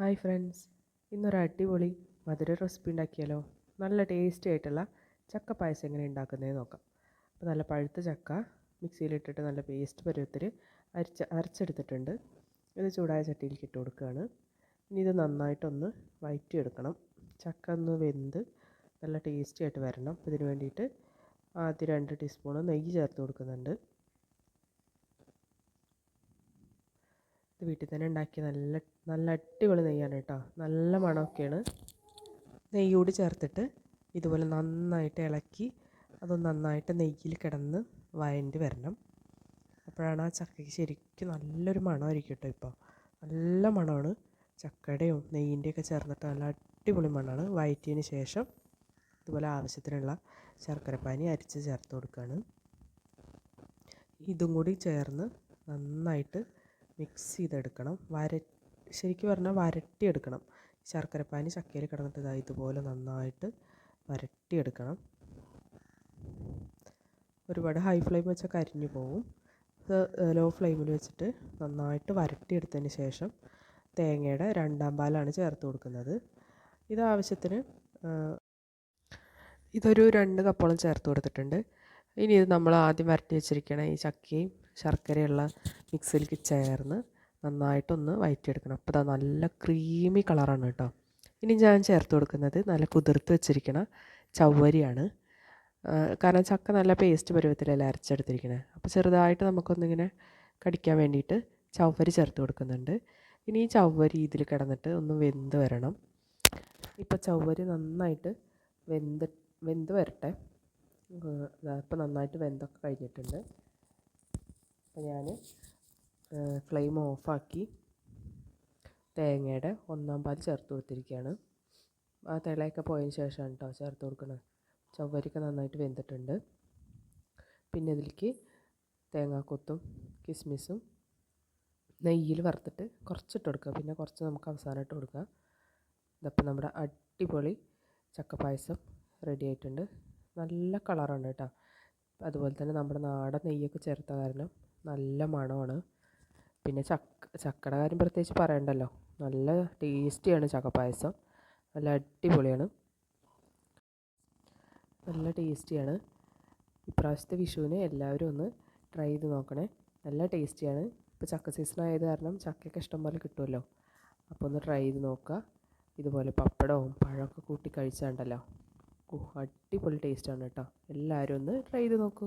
Hi friends. ഇന്നൊരു അടിപൊളി മധുര recipe ഉണ്ടാക്കിയാലോ? നല്ല ടേസ്റ്റി ആയിട്ടുള്ള ചക്ക പായസം എങ്ങനെ ഉണ്ടാക്കുന്നതെന്ന് നോക്കാം. അപ്പോൾ നല്ല പഴുത്ത ചക്ക മിക്സിയിലിട്ടിട്ട് നല്ല പേസ്റ്റ് പരുവത്തിൽ അരിച്ച അരച്ചെടുത്തിട്ടുണ്ട്. ഇത് ചൂടായ ചട്ടിയിലേക്ക് ഇട്ട് കൊടുക്കുകയാണ്. ഇനി ഇത് നന്നായിട്ടൊന്ന് വയറ്റിയെടുക്കണം. ചക്ക ഒന്ന് വെന്ത് നല്ല ടേസ്റ്റി ആയിട്ട് വരണം. ഇതിന് വേണ്ടിയിട്ട് ആദ്യം രണ്ട് ടീസ്പൂൺ നെയ്യ് ചേർത്ത് കൊടുക്കുന്നുണ്ട്. ഇത് വീട്ടിൽ തന്നെ ഉണ്ടാക്കിയ നല്ല നല്ല അടിപൊളി നെയ്യാണ് കേട്ടോ. നല്ല മണമൊക്കെയാണ്. നെയ്യോട് ചേർത്തിട്ട് ഇതുപോലെ നന്നായിട്ട് ഇളക്കി അത് നന്നായിട്ട് നെയ്യിൽ കിടന്ന് വയണ്ടി വരണം. അപ്പോഴാണ് ആ ചക്കയ്ക്ക് ശരിക്കും നല്ലൊരു മണമായിരിക്കും കേട്ടോ ഇപ്പോൾ. നല്ല മണമാണ്. ചക്കയുടെയും നെയ്യിന്റെയൊക്കെ ചേർന്നിട്ട് നല്ല അടിപൊളി മണമാണ്. വയറ്റിയതിന് ശേഷം ഇതുപോലെ ആവശ്യത്തിനുള്ള ശർക്കരപ്പാനി അരിച്ച് ചേർത്ത് കൊടുക്കുകയാണ്. ഇതും കൂടി ചേർന്ന് നന്നായിട്ട് മിക്സ് ചെയ്തെടുക്കണം. വര ശരിക്കും പറഞ്ഞാൽ വരട്ടിയെടുക്കണം. ശർക്കരപ്പാനി ചക്കയിൽ കിടന്നിട്ട് ഇതാ ഇതുപോലെ നന്നായിട്ട് വരട്ടിയെടുക്കണം. ഒരുപാട് ഹൈ ഫ്ലെയിം വെച്ചാൽ കരിഞ്ഞു പോകും ലോ ഫ്ലെയിമിൽ വെച്ചിട്ട് നന്നായിട്ട് വരട്ടിയെടുത്തതിന് ശേഷം തേങ്ങയുടെ രണ്ടാം പാലാണ് ചേർത്ത് കൊടുക്കുന്നത്. ഇത് ആവശ്യത്തിന് ഇതൊരു രണ്ട് കപ്പോളം ചേർത്ത് കൊടുത്തിട്ടുണ്ട്. ഇനി ഇത് നമ്മൾ ആദ്യം വരട്ടി വെച്ചിരിക്കണം ഈ ചക്കയും ശർക്കരയുള്ള മിക്സിലേക്ക് ചേർന്ന് നന്നായിട്ടൊന്ന് വയറ്റിയെടുക്കണം. അപ്പോൾ ഇതാ നല്ല ക്രീമി കളറാണ് കേട്ടോ. ഇനി ഞാൻ ചേർത്ത് കൊടുക്കുന്നത് നല്ല കുതിർത്ത് വെച്ചിരിക്കണ ചവ്വരിയാണ്. കാരണം ചക്ക നല്ല പേസ്റ്റ് പരുവത്തിലല്ല അരച്ചെടുത്തിരിക്കണേ. അപ്പോൾ ചെറുതായിട്ട് നമുക്കൊന്നിങ്ങനെ കടിക്കാൻ വേണ്ടിയിട്ട് ചവ്വരി ചേർത്ത് കൊടുക്കുന്നുണ്ട്. ഇനി ഈ ചവ്വരി ഇതിൽ കിടന്നിട്ട് ഒന്ന് വെന്ത് വരണം. ഇപ്പോൾ ചവ്വരി നന്നായിട്ട് വെന്ത് വെന്ത് വരട്ടെ. ഇപ്പോൾ നന്നായിട്ട് വെന്തൊക്കെ കഴിഞ്ഞിട്ടുണ്ട്. അപ്പോൾ ഞാൻ ഫ്ലെയിം ഓഫാക്കി തേങ്ങയുടെ ഒന്നാം പാൽ ചേർത്ത് കൊടുത്തിരിക്കുകയാണ്. ആ തിളയൊക്കെ പോയതിന് ശേഷമാണ് കേട്ടോ ചേർത്ത് കൊടുക്കുന്നത് ചവ്വരിക്ക നന്നായിട്ട് വെന്തിട്ടുണ്ട്. പിന്നെ ഇതിലേക്ക് തേങ്ങാക്കൊത്തും കിസ്മിസും നെയ്യിൽ വറുത്തിട്ട് കുറച്ചിട്ട് കൊടുക്കുക. പിന്നെ കുറച്ച് നമുക്ക് അവസാനമായിട്ട് കൊടുക്കുക. ഇതപ്പോൾ നമ്മുടെ അടിപൊളി ചക്ക പായസം റെഡി ആയിട്ടുണ്ട്. നല്ല കളറാണ് കേട്ടോ അതുപോലെ തന്നെ നമ്മുടെ നാടൻ നെയ്യൊക്കെ ചേർത്ത കാരണം നല്ല മണമാണ്. പിന്നെ ചക്ക ചക്കയുടെ കാര്യം പ്രത്യേകിച്ച് പറയണ്ടല്ലോ. നല്ല ടേസ്റ്റിയാണ് ചക്കപ്പായസം. നല്ല അടിപൊളിയാണ്. നല്ല ടേസ്റ്റിയാണ്. ഇപ്രാവശ്യത്തെ വിഷുവിന് എല്ലാവരും ഒന്ന് ട്രൈ ചെയ്ത് നോക്കണേ. നല്ല ടേസ്റ്റിയാണ്. ഇപ്പോൾ ചക്ക സീസൺ ആയത് കാരണം ചക്കയൊക്കെ ഇഷ്ടം പോലെ കിട്ടുമല്ലോ അപ്പോൾ ഒന്ന് ട്രൈ ചെയ്ത് നോക്കുക ഇതുപോലെ പപ്പടവും പഴമൊക്കെ കൂട്ടി കഴിച്ചാണ്ടല്ലോ. അടിപൊളി ടേസ്റ്റാണ് കേട്ടോ. എല്ലാവരും ഒന്ന് ട്രൈ ചെയ്ത് നോക്കൂ.